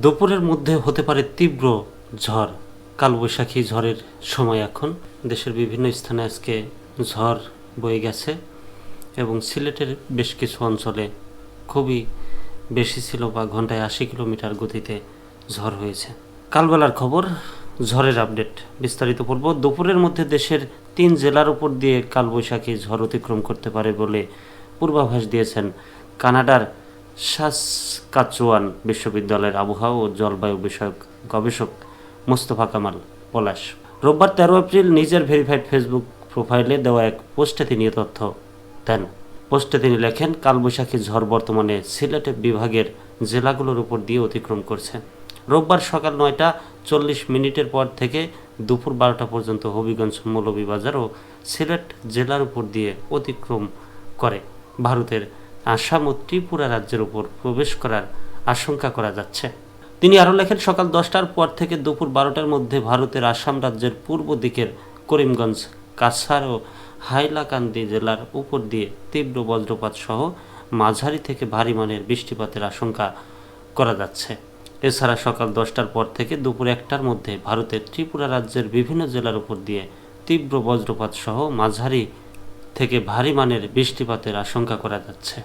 দুপুরের মধ্যে হতে পারে তীব্র ঝড়, কালবৈশাখী ঝড়ের সময় এখন। দেশের বিভিন্ন স্থানে আজকে ঝড় বয়ে গেছে এবং সিলেটের বেশ কিছু অঞ্চলে খুবই বেশি ছিল বা ঘন্টায় আশি কিলোমিটার গতিতে ঝড় হয়েছে। কালবেলার খবর, ঝড়ের আপডেট। বিস্তারিত পূর্ব দুপুরের মধ্যে দেশের তিন জেলার উপর দিয়ে কালবৈশাখী ঝড় অতিক্রম করতে পারে বলে পূর্বাভাস দিয়েছেন কানাডার সাসকাচুয়ান বিশ্ববিদ্যালয়ের আবহাওয়া ও জলবায়ু বিষয়ক গবেষক মোস্তফা কামাল পলাশ। রোববার তেরো এপ্রিল নিজের ভেরিফাইড ফেসবুক প্রোফাইলে দেওয়া এক পোস্টে তিনি তথ্য দেন। পোস্টে তিনি লেখেন, কালবৈশাখী ঝড় বর্তমানে সিলেট বিভাগের জেলাগুলোর উপর দিয়ে অতিক্রম করছে। রোববার সকাল নয়টা চল্লিশ মিনিটের পর থেকে দুপুর বারোটা পর্যন্ত হবিগঞ্জ মৌলভীবাজার ও সিলেট জেলার উপর দিয়ে অতিক্রম করে ভারতের আসাম ও ত্রিপুরা রাজ্যের উপর প্রবেশ করার আশঙ্কা করা যাচ্ছে। তিনি আরও লেখেন, সকাল দশটার পর থেকে দুপুর বারোটার মধ্যে ভারতের আসাম রাজ্যের পূর্ব দিকের করিমগঞ্জ, কাছাড় ও হাইলাকান্দি জেলার উপর দিয়ে তীব্র বজ্রপাত সহ মাঝারি থেকে ভারী মানের বৃষ্টিপাতের আশঙ্কা করা যাচ্ছে। এছাড়া সকাল দশটার পর থেকে দুপুর একটার মধ্যে ভারতের ত্রিপুরা রাজ্যের বিভিন্ন জেলার উপর দিয়ে তীব্র বজ্রপাত সহ মাঝারি থেকে ভারী মানের বৃষ্টিপাতের আশঙ্কা করা যাচ্ছে।